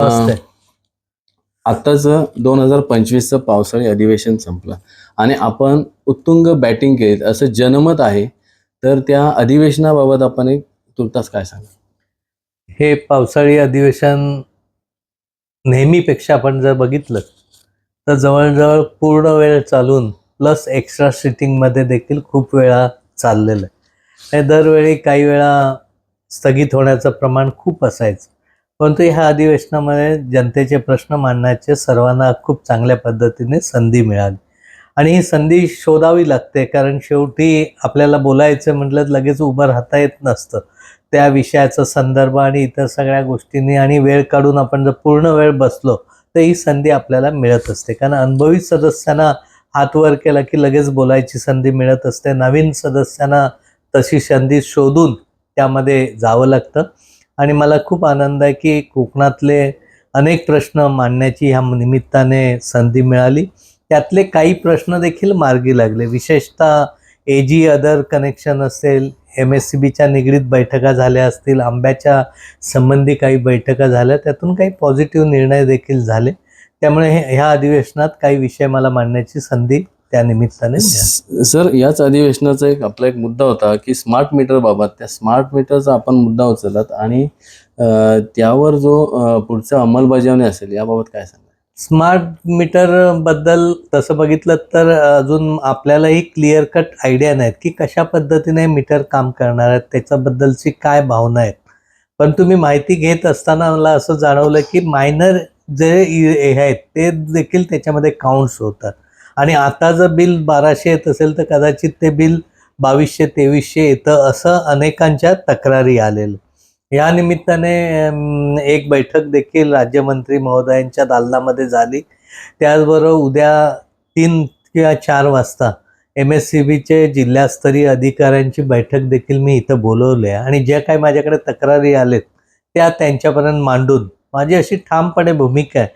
नमस्ते. आत्ताच दोन हजार पंचवीसचं पावसाळी अधिवेशन संपलं. आणि आपण उत्तुंग बॅटिंग केली असं जनमत आहे तर त्या अधिवेशनाबाबत आपण एक तुर्तास काय सांगा हे पावसाळी अधिवेशन नेहमीपेक्षा आपण जर बघितलं तर जवळजवळ पूर्ण वेळ चालून प्लस एक्स्ट्रा सिटिंगमध्ये देखील खूप वेळा चाललेलं आहे. हे दरवेळी काही वेळा स्थगित होण्याचं प्रमाण खूप असायचं. परंतु ह्या अधिवेशनामध्ये जनतेचे प्रश्न मांडण्याचे सर्वांना खूप चांगल्या पद्धतीने संधी मिळाली. आणि ही संधी शोधावी लागते कारण शेवटी आपल्याला बोलायचं म्हटलं तर लगेच उभं राहता येत नसतं. त्या विषयाचा संदर्भ आणि इतर सगळ्या गोष्टींनी आणि वेळ काढून आपण जर पूर्ण वेळ बसलो तर ही संधी आपल्याला मिळत असते. कारण अनुभवी सदस्यांना हात वर केला की लगेच बोलायची संधी मिळत असते. नवीन सदस्यांना तशी संधी शोधून त्यामध्ये जावं लागतं. आणि मला खूप आनंद आहे की कोकणातले अनेक प्रश्न मांडण्याची ह्या निमित्ताने संधी मिळाली. त्यातले काही प्रश्न देखील मार्गी लागले. विशेषतः ए जी अदर कनेक्शन असेल एम एस सी बीच्या निगडीत बैठका झाल्या असतील आंब्याच्या संबंधी काही बैठका झाल्या त्यातून काही पॉझिटिव्ह निर्णय देखील झाले. त्यामुळे हे ह्या अधिवेशनात काही विषय मला मांडण्याची संधी त्या निमित्ताने. सर याच अधिवेशनाचा एक आपला एक मुद्दा होता की स्मार्ट मीटर बाबत. त्या स्मार्ट मीटरचा आपण मुद्दा उचललात आणि त्यावर जो पुढचं अंमलबजावणी असेल याबाबत काय सांगा स्मार्ट मीटरबद्दल तसं बघितलं तर अजून आपल्यालाही क्लिअर कट आयडिया नाहीत की कशा पद्धतीने मीटर काम करणार आहेत त्याच्याबद्दलची काय भावना आहेत. पण तुम्ही माहिती घेत असताना मला असं जाणवलं की मायनर जे हे आहेत ते देखील त्याच्यामध्ये काउंट्स होतात. आणि आता जर बिल बाराशे येत असेल तर कदाचित ते बिल बावीसशे तेवीसशे येतं असं अनेकांच्या तक्रारी आलेलं या निमित्ताने एक बैठक देखील राज्यमंत्री महोदयांच्या दालनामध्ये झाली. त्याचबरोबर उद्या तीन किंवा चार वाजता एम एस सी बीचे जिल्हास्तरीय अधिकाऱ्यांची बैठक देखील मी इथं बोलवली आहे. आणि ज्या काही माझ्याकडे तक्रारी आलेत त्या त्यांच्यापर्यंत मांडून माझी अशी ठामपणे भूमिका आहे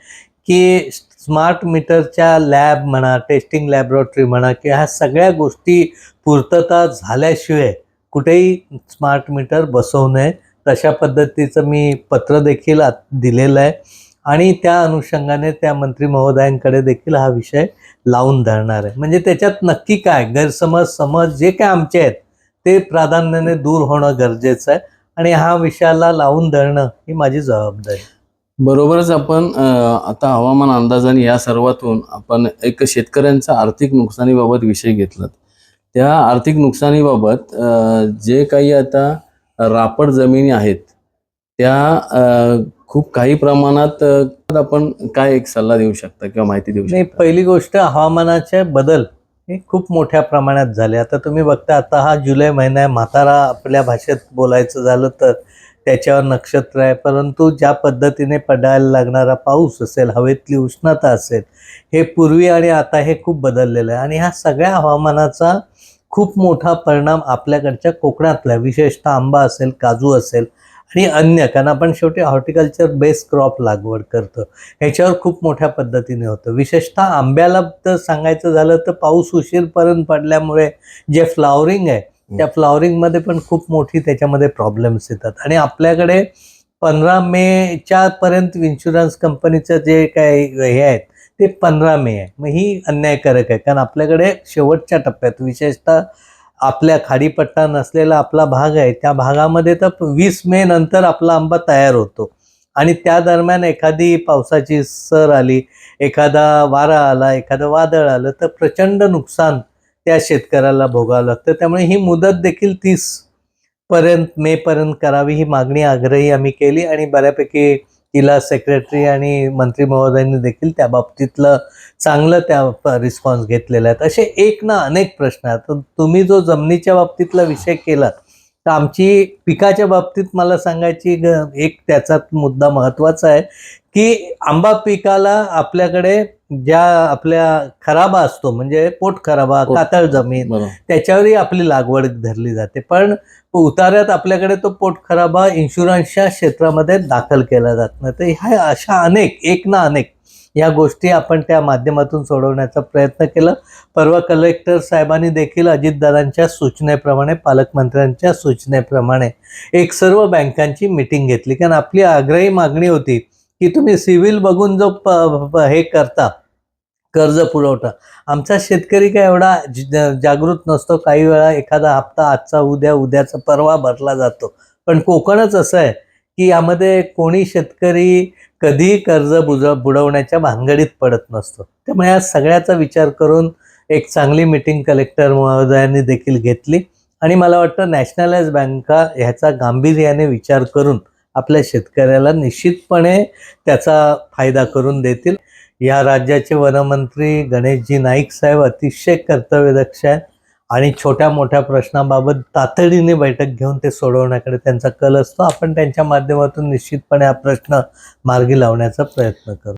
की स्मार्ट मीटरच्या लॅब म्हणा टेस्टिंग लॅबोरेटरी म्हणा किंवा ह्या सगळ्या गोष्टी पूर्तता झाल्याशिवाय कुठेही स्मार्ट मीटर बसवू नये. तशा पद्धतीचं मी पत्र देखील आत- दिलेलं आहे. आणि त्या अनुषंगाने त्या मंत्री महोदयांकडे देखील हा विषय लावून धरणार आहे. म्हणजे त्याच्यात नक्की काय? गैरसमज समज जे काय आमचे आहेत ते प्राधान्याने दूर होणं गरजेचं आहे. आणि हा विषयाला लावून धरणं ही माझी जबाबदारी. आहे. बरोबरच आपण आता हवामान अंदाज आणि या सर्वातून आपण एक शेतकऱ्यांचा आर्थिक नुकसानीबाबत विषय घेतलात. त्या आर्थिक नुकसानीबाबत जे काही आता रापड जमिनी आहेत त्या खूप काही प्रमाणात आपण काय एक सल्ला देऊ शकता किंवा माहिती देऊ शकता? पहिली गोष्ट हवामानाचे बदल हे खूप मोठ्या प्रमाणात झाले. आता तुम्ही बघता आता हा जुलै महिना आहे म्हातारा आपल्या भाषेत बोलायचं झालं तर त्याच्यावर नक्षत्र आहे. परंतु ज्या पद्धतीने पडायला लागणारा पाऊस असेल हवेतली उष्णता असेल हे पूर्वी आणि आता हे खूप बदललेलं आहे. आणि ह्या सगळ्या हवामानाचा खूप मोठा परिणाम आपल्याकडच्या कोकणातला विशेषतः आंबा असेल काजू असेल आणि अन्य कारण आपण शेवटी हॉर्टिकल्चर बेस्ड क्रॉप लागवड करतो. ह्याच्यावर खूप मोठ्या पद्धतीने होतं. विशेषतः आंब्याला तर सांगायचं झालं तर पाऊस उशीरपर्यंत पडल्यामुळे जे फ्लावरिंग आहे त्या फ्लॉवरिंगमध्ये पण खूप मोठी त्याच्यामध्ये प्रॉब्लेम्स येतात. आणि आपल्याकडे पंधरा मेच्या पर्यंत इन्शुरन्स कंपनीचं जे काय हे आहेत ते पंधरा मे आहे. मग ही अन्यायकारक आहे. कारण आपल्याकडे शेवटच्या टप्प्यात विशेषतः आपल्या खाडीपट्टा नसलेला आपला भाग आहे त्या भागामध्ये तर वीस मे नंतर आपला आंबा तयार होतो. आणि त्या दरम्यान एखादी पावसाची सर आली एखादा वारा आला एखादं वादळ आलं तर प्रचंड नुकसान त्या शेतकऱ्याला भोगावं लागतं. त्यामुळे ही मुदत देखील तीस पर्यंत मे पर्यंत करावी ही मागणी आग्रही आम्ही केली आणि बऱ्यापैकी तिला सेक्रेटरी आणि मंत्री महोदयांनी देखील त्या बाबतीतलं चांगलं त्या रिस्पॉन्स घेतलेला आहे. असे एक ना अनेक प्रश्न आहेत. तुम्ही जो जमिनीच्या बाबतीतला विषय केला तर आमची पिकाच्या बाबतीत मला सांगायची ग- एक त्याचा मुद्दा महत्त्वाचा आहे की आंबा पिकाला आपल्याकडे ज्या आपल्या खराबा असतो म्हणजे पोट खराबा. कातळ जमीन त्याच्यावरही आपली लागवड धरली जाते. पण उतार्यात आपल्याकडे तो पोट खराबा इन्शुरन्सच्या क्षेत्रामध्ये दाखल केला जात नाही. तर ह्या अशा अनेक एक ना अनेक या गोष्टी आपण त्या माध्यमातून सोडवण्याचा प्रयत्न केला. परवा कलेक्टर साहेबांनी देखील अजितदादांच्या सूचनेप्रमाणे पालकमंत्र्यांच्या सूचनेप्रमाणे एक सर्व बँकांची मिटिंग घेतली. कारण आपली आग्रही मागणी होती की तुम्ही सिव्हिल बघून जो प- प- हे करता कर्ज पुरवठा. आमचा शेतकरी काय एवढा जागृत नसतो. काही वेळा एखादा हप्ता आजचा उद्या उद्याचा परवा भरला जातो. पण कोकणच असं आहे की यामध्ये कोणी शेतकरी कधीही कर्ज बुज बुडवण्याच्या भानगडीत पडत नसतो. त्यामुळे या सगळ्याचा विचार करून एक चांगली मिटिंग कलेक्टर महोदयांनी देखील घेतली. आणि मला वाटतं नॅशनलाइज बँका ह्याचा गांभीर्याने विचार करून आपल्या शेतकऱ्याला निश्चितपणे त्याचा फायदा करून देतील. या राज्याचे वनमंत्री गणेशजी नाईक साहेब अतिशय कर्तव्यदक्ष आहेत आणि छोट्या मोठ्या प्रश्नाबाबत तातडीने बैठक घेऊन ते सोडवण्याकडे त्यांचा कल असतो. आपण त्यांच्या माध्यमातून निश्चितपणे हा प्रश्न मार्गी लावण्याचा प्रयत्न करू.